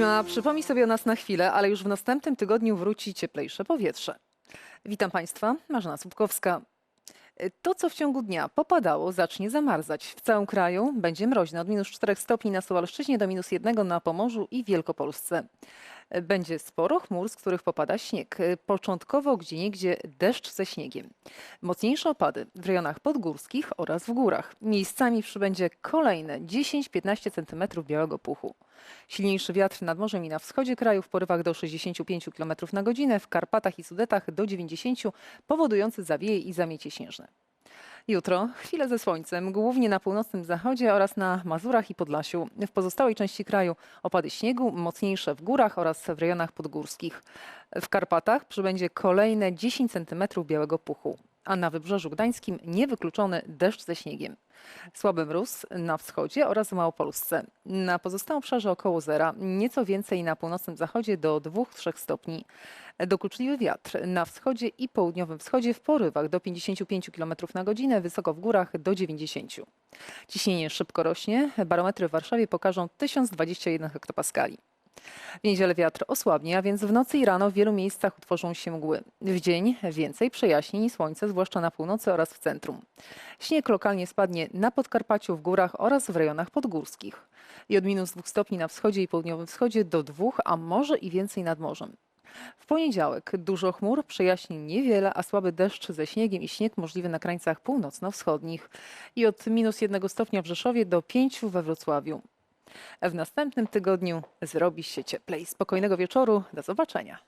Zima przypomni sobie o nas na chwilę, ale już w następnym tygodniu wróci cieplejsze powietrze. Witam Państwa, Marzena Słupkowska. To, co w ciągu dnia popadało, zacznie zamarzać. W całym kraju będzie mroźno od minus 4 stopni na Suwalszczyźnie do minus 1 na Pomorzu i Wielkopolsce. Będzie sporo chmur, z których popada śnieg. Początkowo gdzieniegdzie deszcz ze śniegiem. Mocniejsze opady w rejonach podgórskich oraz w górach. Miejscami przybędzie kolejne 10-15 cm białego puchu. Silniejszy wiatr nad morzem i na wschodzie kraju w porywach do 65 km na godzinę, w Karpatach i Sudetach do 90, powodujący zawieje i zamiecie śnieżne. Jutro chwile ze słońcem, głównie na północnym zachodzie oraz na Mazurach i Podlasiu. W pozostałej części kraju opady śniegu, mocniejsze w górach oraz w rejonach podgórskich. W Karpatach przybędzie kolejne 10 cm białego puchu, a na Wybrzeżu Gdańskim niewykluczony deszcz ze śniegiem. Słaby mróz na wschodzie oraz w Małopolsce. Na pozostałym obszarze około zera, nieco więcej na północnym zachodzie do 2-3 stopni. Dokuczliwy wiatr na wschodzie i południowym wschodzie w porywach do 55 km na godzinę, wysoko w górach do 90. Ciśnienie szybko rośnie, barometry w Warszawie pokażą 1021 hektopaskali. W niedzielę wiatr osłabnie, a więc w nocy i rano w wielu miejscach utworzą się mgły. W dzień więcej przejaśnień i słońce, zwłaszcza na północy oraz w centrum. Śnieg lokalnie spadnie na Podkarpaciu, w górach oraz w rejonach podgórskich. I od minus 2 stopni na wschodzie i południowym wschodzie do 2, a może i więcej nad morzem. W poniedziałek dużo chmur, przejaśnień niewiele, a słaby deszcz ze śniegiem i śnieg możliwy na krańcach północno-wschodnich. I od minus 1 stopnia w Rzeszowie do 5 we Wrocławiu. W następnym tygodniu zrobi się cieplej. Spokojnego wieczoru. Do zobaczenia.